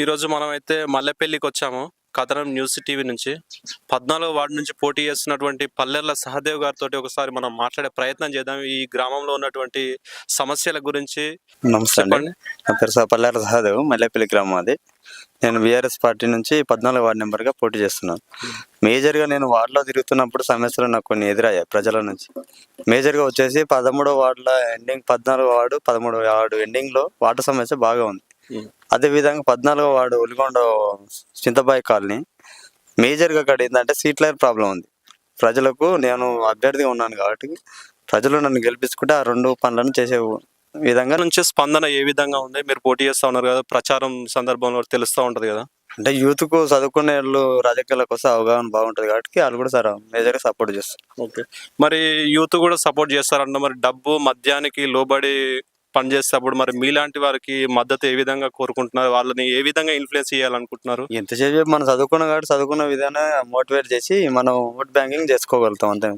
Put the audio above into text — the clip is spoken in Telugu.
ఈరోజు మనం అయితే మల్లెపల్లికి వచ్చాము కథనం న్యూస్ టీవీ నుంచి. పద్నాలుగు వార్డు నుంచి పోటీ చేస్తున్నటువంటి పల్లెర్ల సహదేవ్ గారితో ఒకసారి మనం మాట్లాడే ప్రయత్నం చేద్దాం. ఈ గ్రామంలో ఉన్నటువంటి సమస్యల గురించి నమస్తే అండి. నా పేరు సహదేవ్ మల్లెపల్లి గ్రామం అది. నేను బీఆర్ఎస్ పార్టీ నుంచి పద్నాలుగు వార్డు నెంబర్గా పోటీ చేస్తున్నాను. మేజర్గా నేను వార్డులో తిరుగుతున్నప్పుడు సమస్యలు నాకు కొన్ని ఎదురయ్యాయి ప్రజల నుంచి. మేజర్గా వచ్చేసి పదమూడో వార్డుల ఎండింగ్ పద్నాలుగో వార్డు పదమూడో వార్డు ఎండింగ్లో వాటర్ సమస్య బాగా ఉంది. అదేవిధంగా పద్నాలుగో వార్డు ఉలిగొండ చింతబాయి కాలనీ మేజర్గా అక్కడ ఏంటంటే సీట్ లైన్ ప్రాబ్లం ఉంది. ప్రజలకు నేను అభ్యర్థిగా ఉన్నాను కాబట్టి ప్రజలు నన్ను గెలిపించుకుంటే ఆ రెండు పనులను చేసే విధంగా నుంచి స్పందన ఏ విధంగా ఉంది? మీరు పోటీ చేస్తా ఉన్నారు కదా ప్రచారం సందర్భంలో తెలుస్తూ ఉంటది కదా. అంటే యూత్కు చదువుకునే వాళ్ళు రాజకీయాలకు వస్తే అవగాహన బాగుంటది కాబట్టి వాళ్ళు కూడా సార్ మేజర్గా సపోర్ట్ చేస్తారు. ఓకే. మరి యూత్ కూడా సపోర్ట్ చేస్తారంట. మరి డబ్బు మద్యానికి లోబడి పనిచేసేటప్పుడు మరి మీలాంటి వారికి మద్దతు ఏ విధంగా కోరుకుంటున్నారు? వాళ్ళని ఏ విధంగా ఇన్ఫ్లుయెన్స్ చేయాలనుకుంటున్నారు? ఎంత చేసి మనం చదువుకున్న కాబట్టి చదువుకున్న విధానం మోటివేట్ చేసి మనం ఓట్ బ్యాంకింగ్ చేసుకోగలుగుతాం అంతే.